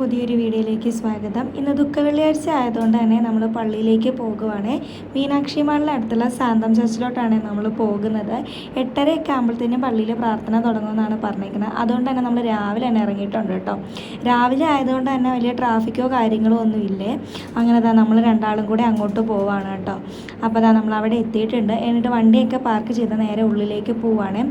പുതിയൊരു വീഡിയോയിലേക്ക് സ്വാഗതം. ഇന്ന് ദുഃഖ വെള്ളിയാഴ്ച ആയതുകൊണ്ട് തന്നെ നമ്മൾ പള്ളിയിലേക്ക് പോകുവാണ്. മീനാക്ഷി മാളിന്റെ അടുത്തുള്ള സാന്തം ചർച്ചിലോട്ടാണ് നമ്മൾ പോകുന്നത്. എട്ടരയൊക്കെ ആകുമ്പോഴത്തേനും പള്ളിയിൽ പ്രാർത്ഥന തുടങ്ങുമെന്നാണ് പറഞ്ഞേക്കുന്നത്. അതുകൊണ്ട് തന്നെ നമ്മൾ രാവിലെ തന്നെ ഇറങ്ങിയിട്ടുണ്ട് കേട്ടോ. രാവിലെ ആയതുകൊണ്ട് തന്നെ വലിയ ട്രാഫിക്കോ കാര്യങ്ങളോ ഒന്നും ഇല്ലേ അങ്ങനെ തന്നെ നമ്മൾ രണ്ടാളും കൂടെ അങ്ങോട്ട് പോവാണ് കേട്ടോ. അപ്പോൾ അതാ നമ്മൾ അവിടെ എത്തിയിട്ടുണ്ട്. എന്നിട്ട് വണ്ടിയൊക്കെ പാർക്ക് ചെയ്ത് നേരെ ഉള്ളിലേക്ക് പോവാണ്.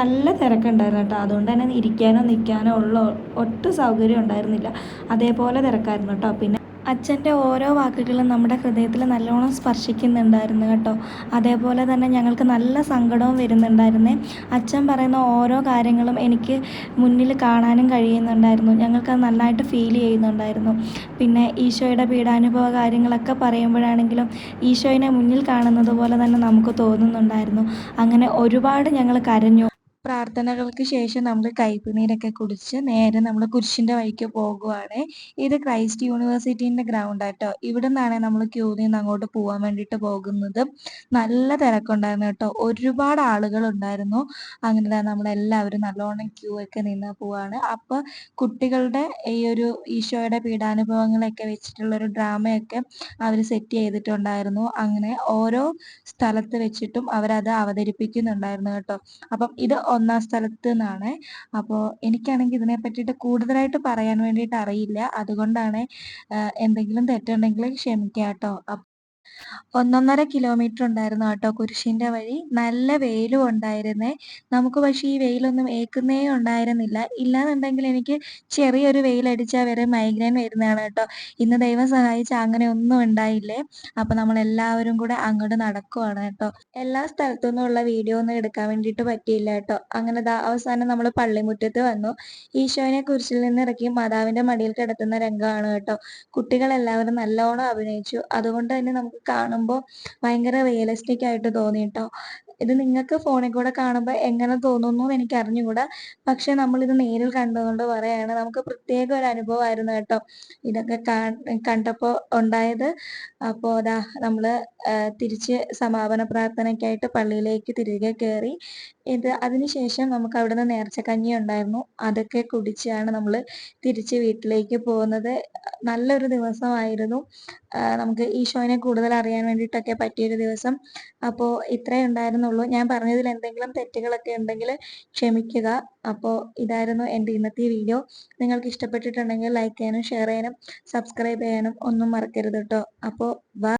നല്ല തിരക്കുണ്ടായിരുന്നു കേട്ടോ. അതുകൊണ്ട് തന്നെ ഇരിക്കാനോ നിൽക്കാനോ ഉള്ള ഒട്ടും സൗകര്യം ഉണ്ടായിരുന്നില്ല. അതേപോലെ തിരക്കായിരുന്നു കേട്ടോ. പിന്നെ അച്ഛന്റെ ഓരോ വാക്കുകളും നമ്മുടെ ഹൃദയത്തിൽ നല്ലോണം സ്പർശിക്കുന്നുണ്ടായിരുന്നു കേട്ടോ. അതേപോലെ തന്നെ ഞങ്ങൾക്ക് നല്ല സങ്കടവും വരുന്നുണ്ടായിരുന്നേ. അച്ഛൻ പറയുന്ന ഓരോ കാര്യങ്ങളും എനിക്ക് മുന്നിൽ കാണാനും കഴിയുന്നുണ്ടായിരുന്നു. ഞങ്ങൾക്കത് നന്നായിട്ട് ഫീൽ ചെയ്യുന്നുണ്ടായിരുന്നു. പിന്നെ ഈശോയുടെ പീഡാനുഭവ കാര്യങ്ങളൊക്കെ പറയുമ്പോഴാണെങ്കിലും ഈശോയിനെ മുന്നിൽ കാണുന്നത് പോലെ തന്നെ നമുക്ക് തോന്നുന്നുണ്ടായിരുന്നു. അങ്ങനെ ഒരുപാട് ഞങ്ങൾ കരഞ്ഞു. പ്രാർത്ഥനകൾക്ക് ശേഷം നമ്മൾ കൈപ്പുനീരൊക്കെ കുടിച്ച് നേരെ നമ്മൾ കുരിശിന്റെ വഴിക്ക് പോകുവാണ്. ഇത് ക്രൈസ്റ്റ് യൂണിവേഴ്സിറ്റീന്റെ ഗ്രൗണ്ട് ആട്ടോ. ഇവിടെ നിന്നാണ് നമ്മൾ ക്യൂ നിന്ന് അങ്ങോട്ട് പോകാൻ വേണ്ടിയിട്ട് പോകുന്നത്. നല്ല തിരക്കുണ്ടായിരുന്നു കേട്ടോ. ഒരുപാട് ആളുകൾ ഉണ്ടായിരുന്നു അങ്ങനെ നമ്മളെല്ലാവരും നല്ലോണം ക്യൂ ഒക്കെ നിന്ന് പോവാണ്. അപ്പോൾ കുട്ടികളുടെ ഈ ഒരു ഈശോയുടെ പീഡാനുഭവങ്ങളൊക്കെ വെച്ചിട്ടുള്ള ഒരു ഡ്രാമയൊക്കെ അവർ സെറ്റ് ചെയ്തിട്ടുണ്ടായിരുന്നു. അങ്ങനെ ഓരോ സ്ഥലത്ത് വെച്ചിട്ടും അവരത് അവതരിപ്പിക്കുന്നുണ്ടായിരുന്നു കേട്ടോ. അപ്പം ഇത് ഒന്നാം സ്ഥലത്ത് നിന്നാണ് അപ്പോൾ എനിക്കാണെങ്കിൽ ഇതിനെ പറ്റിയിട്ട് കൂടുതലായിട്ട് പറയാൻ വേണ്ടിയിട്ട് അറിയില്ല അതുകൊണ്ടാണ് എന്തെങ്കിലും തെറ്റുണ്ടെങ്കിൽ ക്ഷമിക്കാം കേട്ടോ ഒന്നൊന്നര കിലോമീറ്റർ ഉണ്ടായിരുന്നു കേട്ടോ കുരിശിന്റെ വഴി. നല്ല വെയിലും ഉണ്ടായിരുന്നേ. നമുക്ക് പക്ഷേ ഈ വെയിലൊന്നും ഏക്കുന്നേ ഉണ്ടായിരുന്നില്ല. ഇല്ലാന്നുണ്ടെങ്കിൽ എനിക്ക് ചെറിയൊരു വെയിലടിച്ചാൽ വരെ മൈഗ്രെയിൻ വരുന്നതാണ് കേട്ടോ. ഇന്ന് ദൈവം സഹായിച്ച അങ്ങനെ ഒന്നും ഉണ്ടായില്ലേ? അപ്പൊ നമ്മൾ എല്ലാവരും കൂടെ അങ്ങോട്ട് നടക്കുവാണ് കേട്ടോ. എല്ലാ സ്ഥലത്തു നിന്നുള്ള വീഡിയോ ഒന്നും എടുക്കാൻ വേണ്ടിയിട്ട് പറ്റിയില്ല കേട്ടോ. അങ്ങനെ അവസാനം നമ്മൾ പള്ളിമുറ്റത്ത് വന്നു. ഈശോനെ കുരിശിൽ നിന്ന് ഇറക്കി മാതാവിന്റെ മടിയിൽ കിടത്തുന്ന രംഗമാണ് കേട്ടോ. കുട്ടികളെല്ലാവരും നല്ലോണം അഭിനയിച്ചു. അതുകൊണ്ട് തന്നെ നമുക്ക് കാണുമ്പോൾ ഭയങ്കര റിയലിസ്റ്റിക് ആയിട്ട് തോന്നി കേട്ടോ ഇത് നിങ്ങൾക്ക് ഫോണിൽ കൂടെ കാണുമ്പോൾ എങ്ങനെ തോന്നുന്നു എന്ന് എനിക്ക് അറിഞ്ഞുകൂടാ പക്ഷെ നമ്മളിത് നേരിൽ കണ്ടതുകൊണ്ട് പറയാണ്. നമുക്ക് പ്രത്യേക ഒരു അനുഭവമായിരുന്നു കേട്ടോ ഇതൊക്കെ കണ്ടപ്പോൾ ഉണ്ടായത്. അപ്പോൾ അതാ നമ്മൾ തിരിച്ച് സമാപന പ്രാർത്ഥനയ്ക്കായിട്ട് പള്ളിയിലേക്ക് തിരികെ കയറി ഇത് അതിനുശേഷം നമുക്ക് അവിടുന്ന് നേർച്ചക്കഞ്ഞി ഉണ്ടായിരുന്നു. അതൊക്കെ കുടിച്ചാണ് നമ്മൾ തിരിച്ച് വീട്ടിലേക്ക് പോകുന്നത്. നല്ലൊരു ദിവസമായിരുന്നു. നമുക്ക് ഈശോനെ കൂടുതൽ അറിയാൻ വേണ്ടിയിട്ടൊക്കെ പറ്റിയൊരു ദിവസം. അപ്പോൾ ഇത്രേ ഉണ്ടായിരുന്നുള്ളൂ. ഞാൻ പറഞ്ഞതിൽ എന്തെങ്കിലും തെറ്റുകളൊക്കെ ഉണ്ടെങ്കിൽ ക്ഷമിക്കുക. അപ്പോൾ ഇതായിരുന്നു എന്റെ ഇന്നത്തെ വീഡിയോ. നിങ്ങൾക്ക് ഇഷ്ടപ്പെട്ടിട്ടുണ്ടെങ്കിൽ ലൈക്ക് ചെയ്യാനും ഷെയർ ചെയ്യാനും സബ്സ്ക്രൈബ് ചെയ്യാനും ഒന്നും മറക്കരുത് കേട്ടോ. അപ്പോൾ